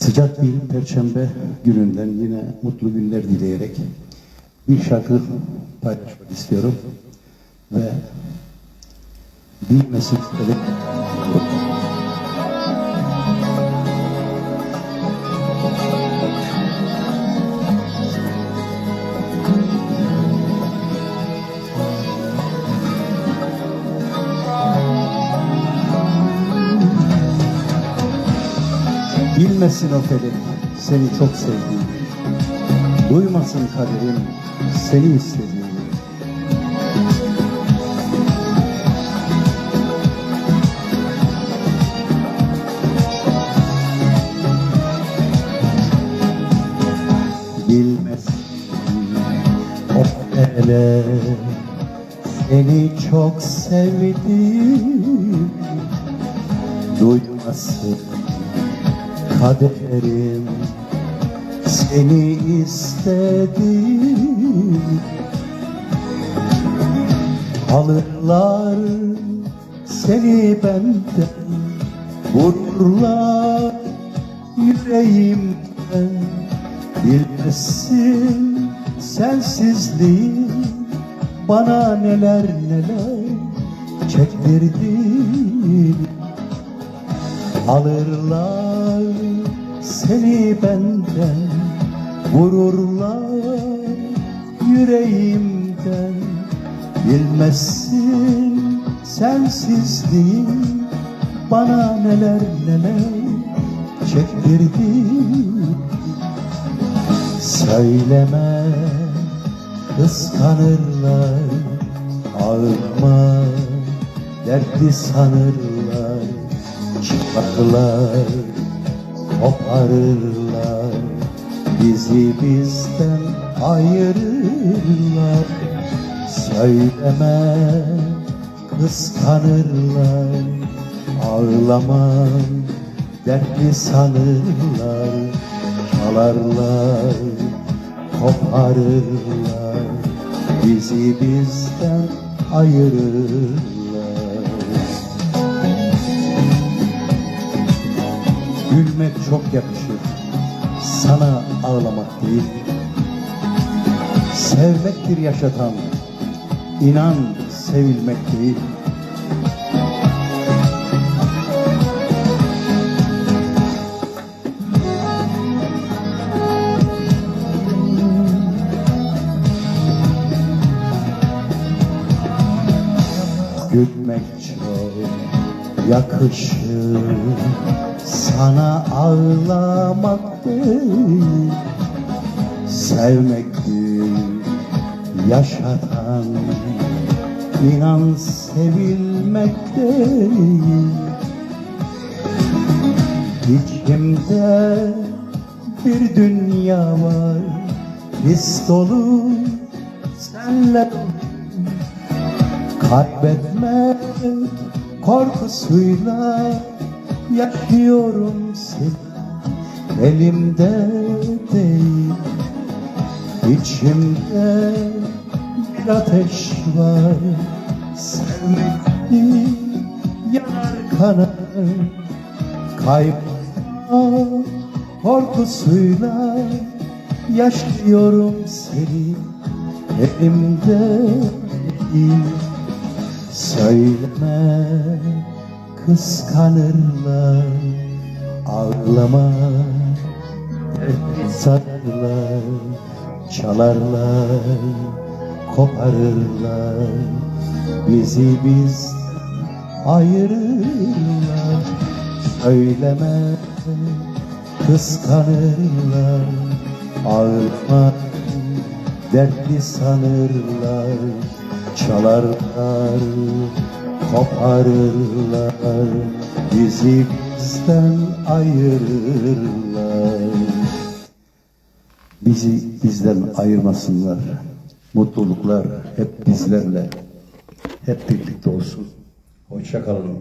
Sıcak bir perşembe gününden yine mutlu günler dileyerek bir şarkı paylaşmak istiyorum. Ve bilmesin istedim. Bilmesin o felek seni çok sevdiğimi. Duymasın kaderim seni istediğimi. Bilmesin o felek seni çok sevdiğimi. Duymasın kaderim seni istedim alırlar seni benden vururlar yüreğimden. Bilmesin sensizliğin bana neler neler çektirdin Alırlar seni benden Vururlar yüreğimden. Bilmezsin sensizliğin Bana neler neler çektirdi. Söyleme kıskanırlar Ağırma dertli sanırlar Çıkarlar, koparırlar. Bizi bizden ayırırlar. Söyleme, kıskanırlar. Ağlamam, dertli sanırlar. Çalarlar, koparırlar. Bizi bizden ayırırlar Gülmek çok yakışır. Sana ağlamak değil. Sevmektir yaşatan. İnan sevilmek değil. Gülmek çok yakışır Sana ağlamak değil Sevmektir yaşatan İnan sevilmek değil. İçimde bir dünya var His dolu senle. Kaybetmek korkusuyla yaşıyorum seni Elimde değil. İçimde bir ateş var. Sevmek yanar kanar Kaybolma korkusuyla yaşıyorum seni. Elimde değil. Söyleme kıskanırlar Ağlama sararlar Çalarlar koparırlar. Bizi biz ayırırlar Söyleme kıskanırlar. Ağlama dertli sanırlar Çalarlar, koparırlar Bizi bizden ayırırlar. Bizi bizden ayırmasınlar Mutluluklar hep bizlerle Hep birlikte olsun. Hoşça kalın